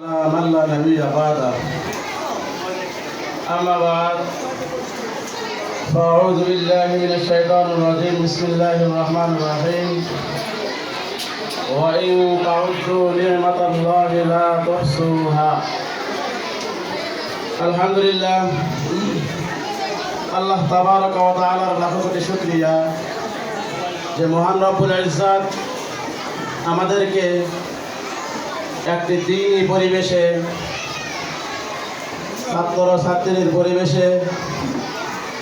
من لا نبي بعده أما بعد فأعوذ بالله من الشيطان الرجيم بسم الله الرحمن الرحيم وإن تعدوا نعمة الله لا تحصوها الحمد لله আল্লাহ তাবারক ওয়া তাআলার লাখো কোটি শুকরিয়া যে মহান রব্বুল ইজ্জাত আমাদেরকে একটি দিনই পরিবেশে ছাত্র ছাত্রীর পরিবেশে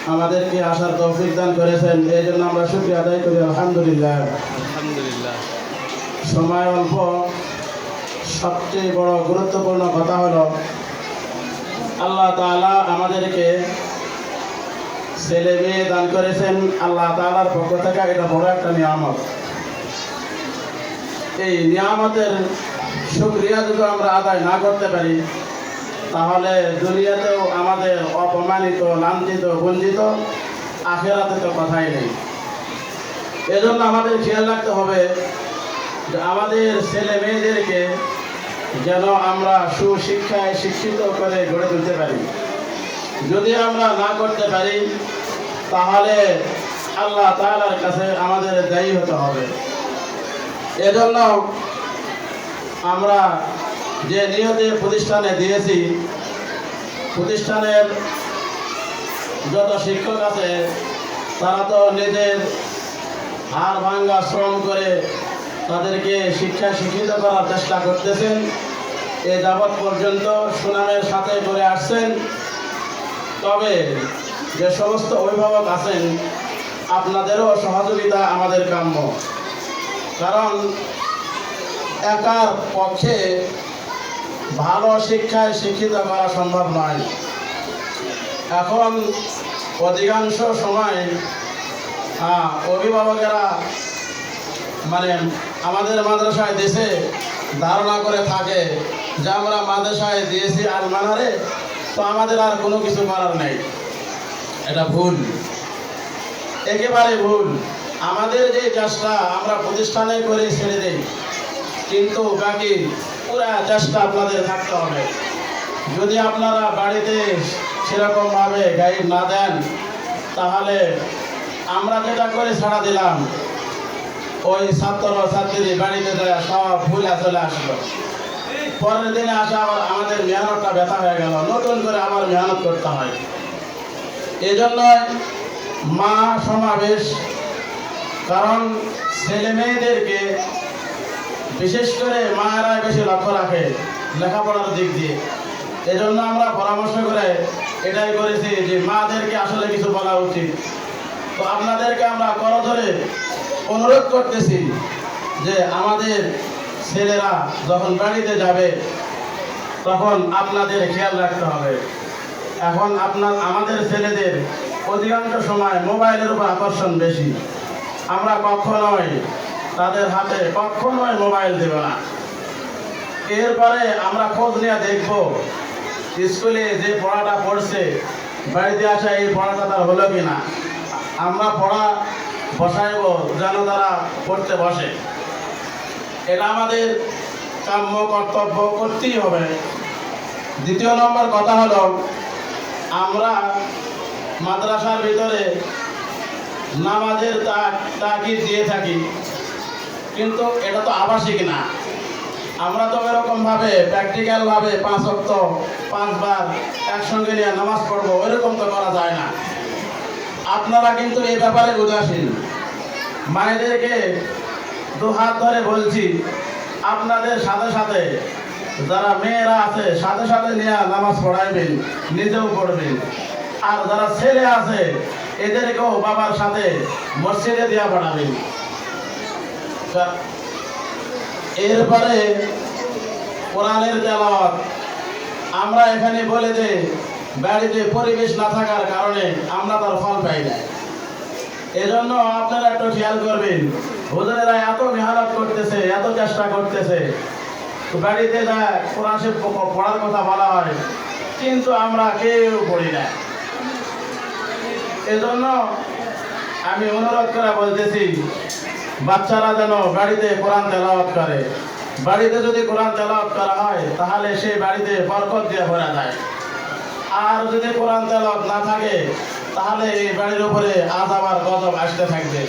আমাদেরকে আসার তৌফিক দান করেছেন। এই জন্য আমরা শুক্রিয়া আদায় করি আলহামদুলিল্লাহ। আলহামদুলিল্লাহ। সময় অল্প। সবচেয়ে বড় গুরুত্বপূর্ণ কথা হলো আল্লাহ তাআলা আমাদেরকে ছেলে মেয়ে দান করেছেন। আল্লাহ তাআলার পক্ষ থেকে এটা বড় একটা নিয়ামত। এই নিয়ামতের শুক্রিয়া যদি আমরা আদায় না করতে পারি, তাহলে দুনিয়াতেও আমাদের অপমানিত, লাঞ্ছিত, বঞ্চিত আখেরাতে তো কথাই নেই। এজন্য আমাদের খেয়াল রাখতে হবে যে আমাদের ছেলে মেয়েদেরকে যেন আমরা সুশিক্ষায় শিক্ষিত করে গড়ে তুলতে পারি। যদি আমরা না করতে পারি, তাহলে আল্লাহ তাআলার কাছে আমাদের দায়ী হতে হবে। এজন্য আমরা যে নিয়তে প্রতিষ্ঠানে দিয়েছি, প্রতিষ্ঠানের যত শিক্ষক আছে, তারা তো নিজের হাড় ভাঙ্গা শ্রম করে তাদেরকে শিক্ষা শিক্ষিত করার চেষ্টা করতেছেন। এ যাবৎ পর্যন্ত সুনামের সাথে করে আসছেন। তবে যে সমস্ত অভিভাবক আছেন, আপনাদেরও সহযোগিতা আমাদের কাম্য। কারণ একার পক্ষে ভালো শিক্ষায় শিক্ষিত করা সম্ভব নয়। এখন অধিকাংশ সময় অভিভাবকেরা মানে আমাদের মাদ্রাসায় দেশে ধারণা করে থাকে যে আমরা মাদ্রাসায় দিয়েছি আর মানারে, তো আমাদের আর কোনো কিছু করার নেই। এটা ভুল। একেবারে ভুল। আমাদের যে চেষ্টা আমরা প্রতিষ্ঠানে করে ছেড়ে দেই কিন্তু বাকি পুরা চেষ্টা আপনাদের থাকতে হবে। যদি আপনারা বাড়িতে সেরকমভাবে গাইড না দেন, তাহলে আমরা যেটা করে ছাড়া দিলাম, ওই ছাত্র ছাত্রী বাড়িতে দেয় সব ভুলে চলে আসলো। পরের দিনে আসা আবার আমাদের মেহনতটা ব্যথা হয়ে গেল, নতুন করে আবার মেহনত করতে হয়। এই জন্য মা সমাবেশ, কারণ ছেলে মেয়েদেরকে বিশেষ করে মায়েরা বেশি লক্ষ্য রাখে লেখাপড়ার দিক দিয়ে। এজন্য আমরা পরামর্শ করে এটাই করেছি যে মাদেরকে আসলে কিছু বলা উচিত। তো আপনাদেরকে আমরা করধরে অনুরোধ করতেছি যে আমাদের ছেলেরা যখন বাড়িতে যাবে, তখন আপনাদের খেয়াল রাখতে হবে। এখন আপনার, আমাদের ছেলেদের অধিকাংশ সময় মোবাইলের উপর আকর্ষণ বেশি। আমরা কখনোই তাদের হাতে কখনোই মোবাইল দেব না। এরপরে আমরা খোঁজ নিয়ে দেখব, স্কুলে যে পড়াটা পড়ছে, বাড়িতে আসা এই পড়াটা তার হলো কি না আমরা পড়া বসাইব যেন তারা পড়তে বসে। এটা আমাদের কাম্য কর্তব্য, করতেই হবে। দ্বিতীয় নম্বর কথা হলো, আমরা মাদ্রাসার ভিতরে নামাজের তাক তাকিদ দিয়ে থাকি। কিন্তু এটা তো আবাসিক না। আমরা তো এরকমভাবে প্র্যাকটিক্যালভাবে পাঁচ অক্ত, পাঁচবার একসঙ্গে নিয়ে নামাজ পড়ব, ওইরকম তো করা যায় না। আপনারা কিন্তু এই ব্যাপারে উদাসীন। মায়েদেরকে দু হাত ধরে বলছি, আপনাদের সাথে সাথে যারা মেয়েরা আছে, সাথে সাথে নিয়ে নামাজ পড়াইবেন, নিজেও পড়বেন। আর যারা ছেলে আছে, এদেরকেও বাবার সাথে মসজিদে দেওয়া পড়াবেন এরপরে কোরআনের তেলাওয়াত। আমরা এখানে বলে যে বাড়িতে পরিবেশ না থাকার কারণে আমরা তার ফল পাই না। এজন্য আপনারা একটু খেয়াল করবেন, হুজুরেরা এত মেহনত করতেছে, এত চেষ্টা করতেছে। বাড়িতে যা কোরআন পড়ার কথা বলা হয়, কিন্তু আমরা কেউ পড়ি না। এজন্য আমি অনুরোধ করে বলতেছি বাচ্চারা যেন বাড়িতে কোরআন তেলাওয়াত করে। বাড়িতে যদি কোরআন তেলাওয়াত করা হয়, তাহলে সেই বাড়িতে বরকত দিয়ে ভরা যায়। আর যদি কোরআন তেলাওয়াত না থাকে, তাহলে এই বাড়ির উপরে আজ আর গজব আসতে থাকবে।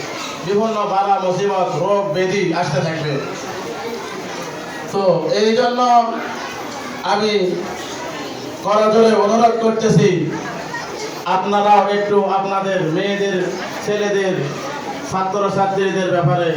বিভিন্ন বালা, মুসিবত, রোগ ব্যাধি আসতে থাকবে। তো এই জন্য আমি করজোরে অনুরোধ করতেছি, আপনারাও একটু আপনাদের মেয়েদের, ছেলেদের ছাত্র ছাত্রীদের ব্যাপারে